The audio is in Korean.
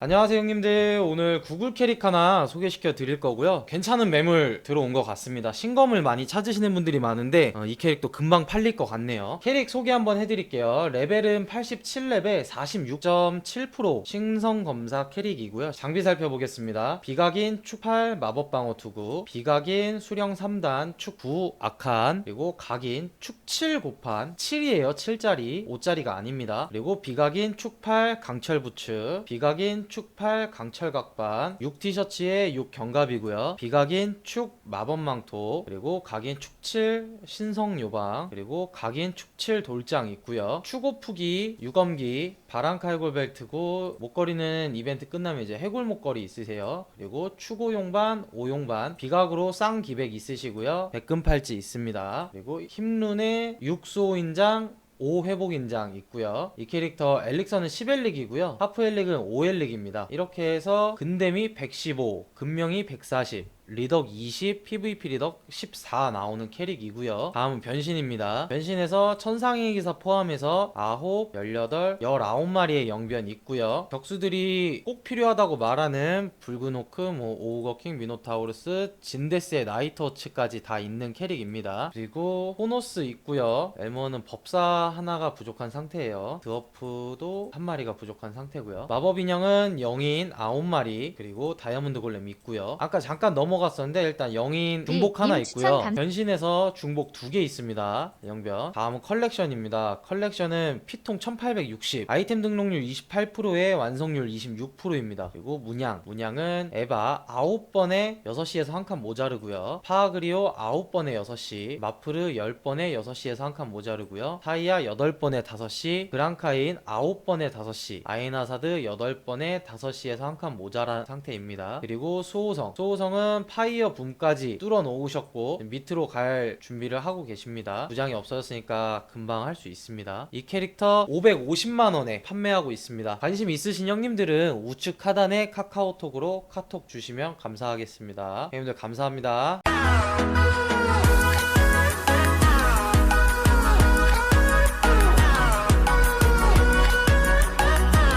안녕하세요 형님들. 오늘 구글 캐릭 하나 소개시켜 드릴 거고요. 괜찮은 매물 들어온 것 같습니다. 신검을 많이 찾으시는 분들이 많은데 어, 이 캐릭도 금방 팔릴 것 같네요. 캐릭 소개 한번 해드릴게요. 레벨은 87레벨 46.7% 신성검사 캐릭이고요. 장비 살펴보겠습니다. 비각인 축8 마법방어 투구 비각인 수령 3단 축9 악한 그리고 각인 축7 곱한 7이에요. 7짜리 5짜리가 아닙니다. 그리고 비각인 축8 강철 부츠 비각인 축8 강철 각반 6 티셔츠에 6 견갑이고요. 비각인 축 마법망토 그리고 각인 축7 신성 요방 그리고 각인 축7 돌장 있고요. 축오프기 유검기 바람칼골 벨트고 목걸이는 이벤트 끝나면 이제 해골 목걸이 있으세요. 그리고 추고용반 오용반 비각으로 쌍기백 있으시고요. 백금 팔찌 있습니다. 그리고 힘룬에 육소인장 5 회복 인장 있고요. 이 캐릭터 엘릭서는 10엘릭이고요. 하프 엘릭은 5엘릭입니다. 이렇게 해서 근댐이 115, 근명이 140, 리덕 20, PVP 리덕 14 나오는 캐릭이고요. 다음은 변신입니다. 변신에서 천상의 기사 포함해서 9, 18, 19마리의 영변 있고요. 격수들이 꼭 필요하다고 말하는 붉은 호크, 뭐 오우거킹, 미노타우루스, 진데스의 나이터츠까지 다 있는 캐릭입니다. 그리고 호노스 있고요. 엘모는 법사 하나가 부족한 상태예요. 드워프도 한 마리가 부족한 상태고요. 마법 인형은 영인 9마리 그리고 다이아몬드 골렘 있고요. 아까 잠깐 넘어 갔었는데 일단 영인 중복 하나 님 있고요. 변신해서 중복 두 개 있습니다. 영변. 다음은 컬렉션입니다. 컬렉션은 피통 1860, 아이템 등록률 28%에 완성률 26%입니다. 그리고 문양. 문양은 에바 9번에 6시에서 한 칸 모자르고요. 파그리오 9번에 6시, 마프르 10번에 6시에서 한 칸 모자르고요. 타이아 8번에 5시, 그랑카인 9번에 5시, 아이나사드 8번에 5시에서 한 칸 모자란 상태입니다. 그리고 수호성. 수호성은 파이어 붐까지 뚫어 놓으셨고 밑으로 갈 준비를 하고 계십니다. 부장이 없어졌으니까 금방 할 수 있습니다. 이 캐릭터 550만원에 판매하고 있습니다. 관심 있으신 형님들은 우측 하단에 카카오톡으로 카톡 주시면 감사하겠습니다. 형님들 감사합니다.